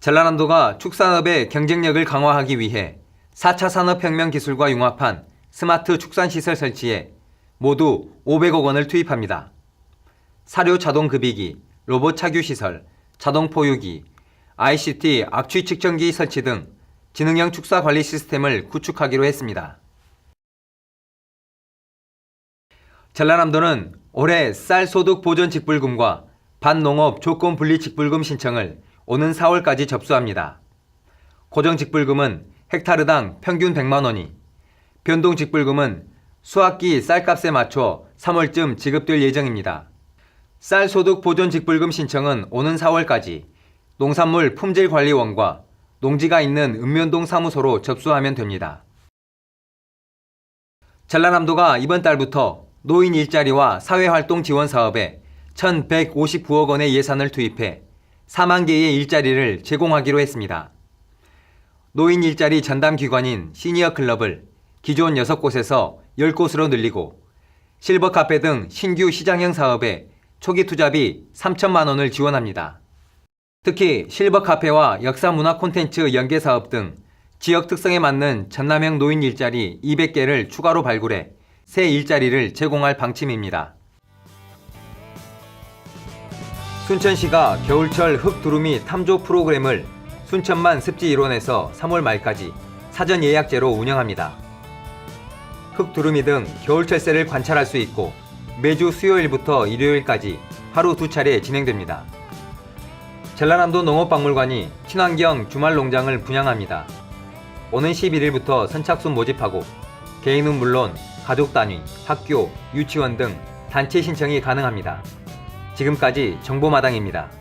전라남도가 축산업의 경쟁력을 강화하기 위해 4차 산업혁명 기술과 융합한 스마트 축산시설 설치에 모두 500억 원을 투입합니다. 사료 자동 급이기, 로봇 착유 시설, 자동 포유기, ICT 악취 측정기 설치 등 지능형 축사 관리 시스템을 구축하기로 했습니다. 전라남도는 올해 쌀 소득 보전 직불금과 반농업 조건 분리 직불금 신청을 오는 4월까지 접수합니다. 고정 직불금은 헥타르당 평균 100만 원이, 변동 직불금은 수확기 쌀값에 맞춰 3월쯤 지급될 예정입니다. 쌀 소득 보존 직불금 신청은 오는 4월까지 농산물 품질관리원과 농지가 있는 읍면동 사무소로 접수하면 됩니다. 전라남도가 이번 달부터 노인 일자리와 사회활동 지원 사업에 1,159억 원의 예산을 투입해 4만 개의 일자리를 제공하기로 했습니다. 노인 일자리 전담 기관인 시니어 클럽을 기존 6곳에서 10곳으로 늘리고 실버 카페 등 신규 시장형 사업에 초기 투자비 3천만 원을 지원합니다. 특히 실버 카페와 역사 문화 콘텐츠 연계 사업 등 지역 특성에 맞는 전남형 노인 일자리 200개를 추가로 발굴해 새 일자리를 제공할 방침입니다. 순천시가 겨울철 흙두루미 탐조 프로그램을 순천만 습지 일원에서 3월 말까지 사전 예약제로 운영합니다. 흙두루미 등 겨울철새를 관찰할 수 있고 매주 수요일부터 일요일까지 하루 두 차례 진행됩니다. 전라남도 농업박물관이 친환경 주말 농장을 분양합니다. 오는 11일부터 선착순 모집하고 개인은 물론 가족 단위, 학교, 유치원 등 단체 신청이 가능합니다. 지금까지 정보마당입니다.